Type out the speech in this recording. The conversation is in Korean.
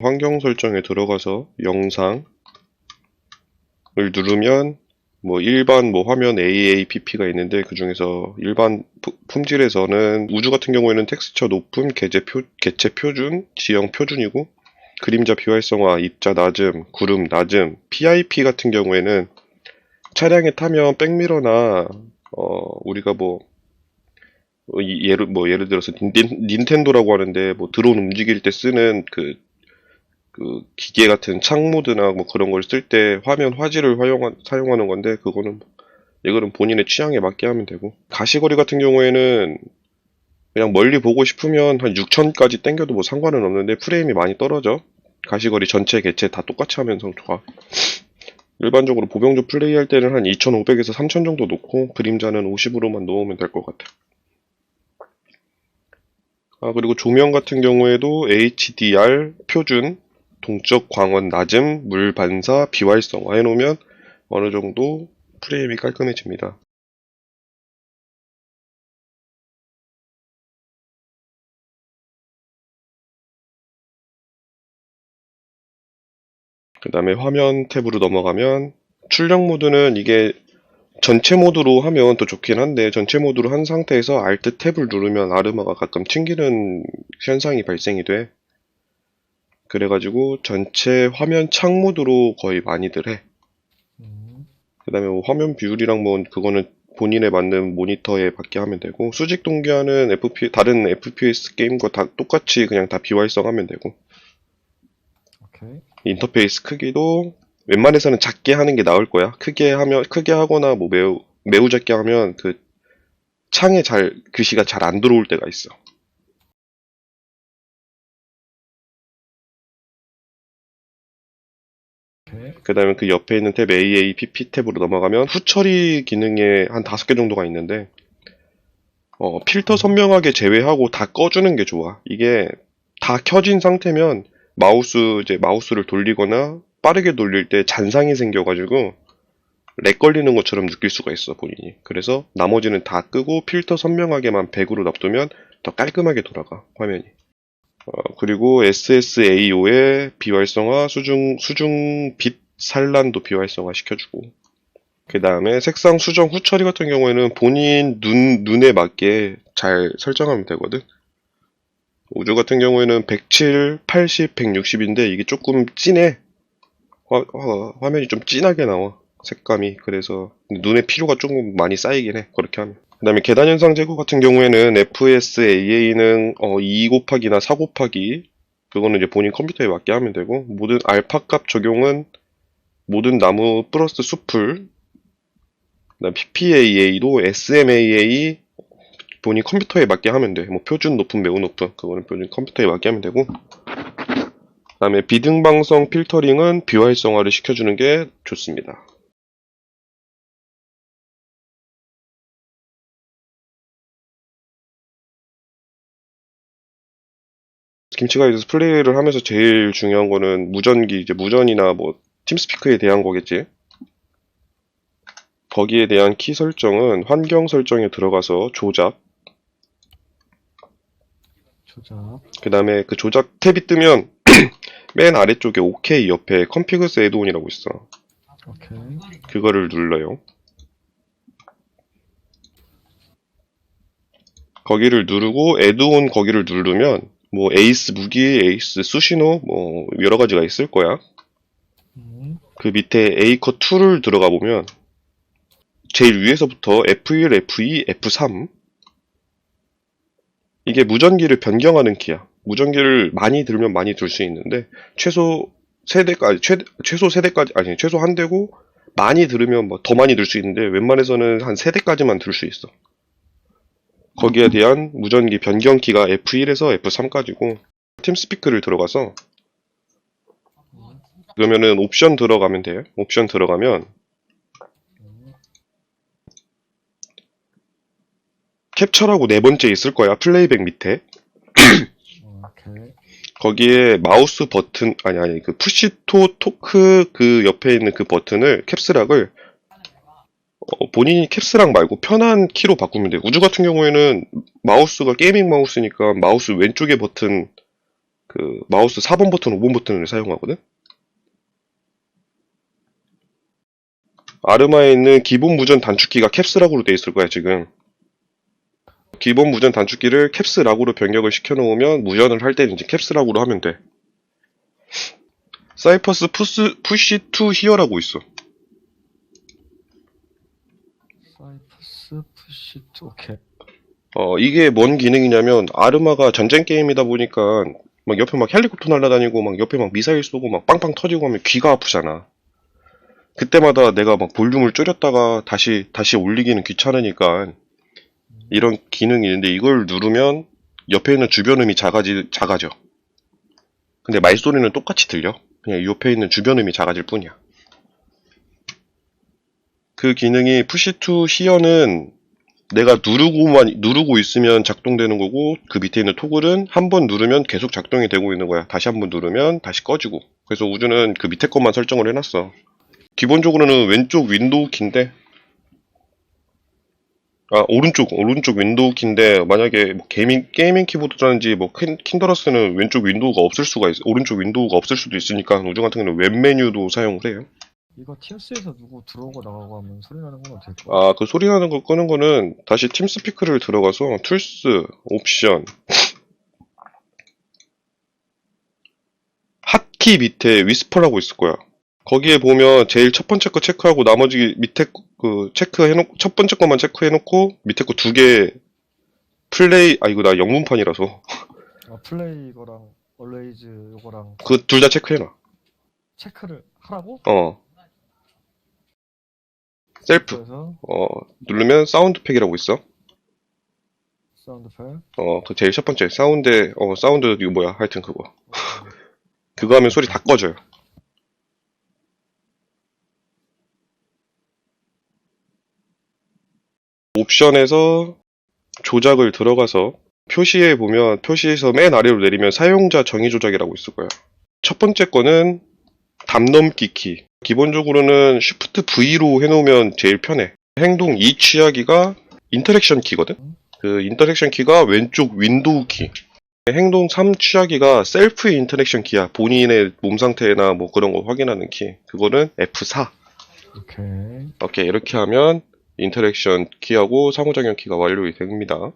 환경 설정에 들어가서 영상을 누르면 뭐 일반 뭐 화면 AAPP가 있는데 그 중에서 일반 푸- 품질에서는 우주 같은 경우에는 텍스처 높음, 개체, 표, 개체 표준, 지형 표준이고 그림자 비활성화, 입자 낮음, 구름 낮음, PIP 같은 경우에는 차량에 타면 백미러나 어 우리가 뭐 예를 뭐 예를 들어서 닌, 닌텐도라고 하는데 뭐 드론 움직일 때 쓰는 그 그 기계 같은 창모드나 뭐 그런 걸 쓸 때 화면 화질을 활용하, 사용하는 건데 그거는 이거는 본인의 취향에 맞게 하면 되고. 가시거리 같은 경우에는 그냥 멀리 보고 싶으면 한 6000까지 땡겨도 뭐 상관은 없는데 프레임이 많이 떨어져. 가시거리 전체 개체 다 똑같이 하면서 좋아. 일반적으로 보병조 플레이할 때는 한 2500에서 3000 정도 놓고 그림자는 50으로만 놓으면 될 것 같아. 아 그리고 조명 같은 경우에도 HDR 표준 동적 광원 낮음, 물 반사, 비활성화 해놓으면 어느 정도 프레임이 깔끔해집니다. 그 다음에 화면 탭으로 넘어가면 출력 모드는 이게 전체 모드로 하면 더 좋긴 한데 전체 모드로 한 상태에서 Alt 탭을 누르면 아르마가 가끔 튕기는 현상이 발생이 돼. 그래가지고 전체 화면 창 모드로 거의 많이들 해. 음, 그 다음에 뭐 화면 비율이랑 뭐 그거는 본인에 맞는 모니터에 맞게 하면 되고 수직 동기화는 FP, 다른 FPS 게임과 다 똑같이 그냥 다 비활성하면 되고 오케이. 인터페이스 크기도 웬만해서는 작게 하는 게 나을 거야. 크게 하면 크게 하거나 뭐 매우 매우 작게 하면 그 창에 잘 글씨가 잘 안 들어올 때가 있어. 그 다음에 그 옆에 있는 탭 AAPP 탭으로 넘어가면 후처리 기능에 한 다섯 개 정도가 있는데 어, 필터 선명하게 제외하고 다 꺼주는 게 좋아. 이게 다 켜진 상태면 마우스 이제 마우스를 돌리거나 빠르게 돌릴 때 잔상이 생겨가지고 렉 걸리는 것처럼 느낄 수가 있어 본인이. 그래서 나머지는 다 끄고 필터 선명하게만 100으로 놔두면 더 깔끔하게 돌아가 화면이. 어, 그리고 SSAO의 비활성화, 수중, 수중 빛 산란도 비활성화 시켜주고. 그 다음에 색상 수정 후 처리 같은 경우에는 본인 눈, 눈에 맞게 잘 설정하면 되거든. 우주 같은 경우에는 107, 80, 160인데 이게 조금 진해. 화, 화, 화면이 좀 진하게 나와. 색감이. 그래서 눈에 피로가 조금 많이 쌓이긴 해. 그렇게 하면. 그 다음에 계단 현상 제거 같은 경우에는 FSAA는 어, 2 곱하기나 4 곱하기 그거는 이제 본인 컴퓨터에 맞게 하면 되고 모든 알파 값 적용은 모든 나무 플러스 숲을 그다음 PPAA도 SMAA 본인 컴퓨터에 맞게 하면 돼. 뭐 표준 높음 매우 높음 그거는 표준 컴퓨터에 맞게 하면 되고 그다음에 비등방성 필터링은 비활성화를 시켜주는 게 좋습니다. 김치가이드에서 플레이를 하면서 제일 중요한 거는 무전기, 이제 무전이나 뭐 팀스피크에 대한 거겠지. 거기에 대한 키 설정은 환경 설정에 들어가서 조작, 조작. 그 다음에 그 조작 탭이 뜨면 맨 아래쪽에 OK 옆에 컨피그스 애드온이라고 있어. 오케이. 그거를 눌러요. 거기를 누르고 애드온 거기를 누르면 뭐 에이스 무기, 에이스 수시노 뭐 여러 가지가 있을 거야. 음, 그 밑에 A컷 2를 들어가 보면 제일 위에서부터 F1, F2, F3 이게 무전기를 변경하는 키야. 무전기를 많이 들면 많이 들 수 있는데 최소 세 대까지 최, 최소 세 대까지 아니 최소 한 대고 많이 들으면 뭐 더 많이 들 수 있는데 웬만해서는 한 세 대까지만 들 수 있어. 거기에 대한 무전기 변경 키가 F1에서 F3까지고 팀 스피크를 들어가서 그러면은 옵션 들어가면 돼요. 옵션 들어가면 캡처라고 네 번째 있을 거야. 플레이백 밑에. 거기에 마우스 버튼, 아니, 아니, 그 푸시 토 토크 그 옆에 있는 그 버튼을, 캡스락을, 어, 본인이 캡스락 말고 편한 키로 바꾸면 돼요. 우주 같은 경우에는 마우스가 게이밍 마우스니까 마우스 왼쪽에 버튼 그 마우스 4번 버튼, 5번 버튼을 사용하거든. 아르마에 있는 기본 무전 단축키가 캡스락으로 돼 있을 거야, 지금. 기본 무전 단축키를 캡스락으로 변경을 시켜놓으면 무전을 할 때는 이제 캡스락으로 하면 돼. 사이퍼스 푸시 투 히어라고 있어. 사이퍼스 푸시 투 오케이. 어, 이게 뭔 기능이냐면, 아르마가 전쟁 게임이다 보니까, 막 옆에 막 헬리콥터 날아다니고, 막 옆에 막 미사일 쏘고, 막 빵빵 터지고 하면 귀가 아프잖아. 그때마다 내가 막 볼륨을 줄였다가 다시, 다시 올리기는 귀찮으니까, 이런 기능이 있는데, 이걸 누르면, 옆에 있는 주변음이 작아지, 작아져. 근데 말소리는 똑같이 들려. 그냥 옆에 있는 주변음이 작아질 뿐이야. 그 기능이 푸시2 히어는 내가 누르고만 누르고 있으면 작동되는 거고 그 밑에 있는 토글은 한 번 누르면 계속 작동이 되고 있는 거야. 다시 한 번 누르면 다시 꺼지고. 그래서 우주는 그 밑에 것만 설정을 해놨어. 기본적으로는 왼쪽 윈도우 키인데 아 오른쪽 오른쪽 윈도우 키인데 만약에 뭐 게이밍 게이밍 키보드라든지 뭐 킨, 킨더러스는 왼쪽 윈도우가 없을 수가 있 오른쪽 윈도우가 없을 수도 있으니까 우주 같은 경우는 웹 메뉴도 사용을 해요. 이거 TS에서 누구 들어오고 나가고 하면 소리 나는 건 어떻게 거야? 아, 그 소리 나는 거 끄는 거는 다시 팀 스피커를 들어가서 툴스, 옵션, 핫키 밑에 위스퍼라고 있을 거야. 거기에 보면 제일 첫 번째 거 체크하고 나머지 밑에 거- 그 체크해놓고 첫 번째 거만 체크해놓고 밑에 거 두 개 플레이 아 이거 나 영문판이라서 아, 플레이 이거랑 얼레이즈 요거랑 그 둘 다 체크해놔. 체크를 하라고? 어 셀프 그래서 어 누르면 사운드 팩이라고 있어. 사운드 팩. 어 그 제일 첫 번째 사운드 어 사운드 이거 뭐야 하여튼 그거 그거 하면 소리 다 꺼져요. 옵션에서 조작을 들어가서 표시에 보면 표시에서 맨 아래로 내리면 사용자 정의 조작이라고 있을 거예요. 첫 번째 거는 담 넘기 키. 기본적으로는 Shift V로 해놓으면 제일 편해. 행동 2 취하기가 인터랙션 키거든? 그 인터랙션 키가 왼쪽 윈도우 키. 행동 3 취하기가 셀프 인터랙션 키야. 본인의 몸 상태나 뭐 그런 거 확인하는 키. 그거는 F4. 오케이. 오케이, 이렇게 하면 인터랙션 키하고 상호작용 키가 완료이 됩니다.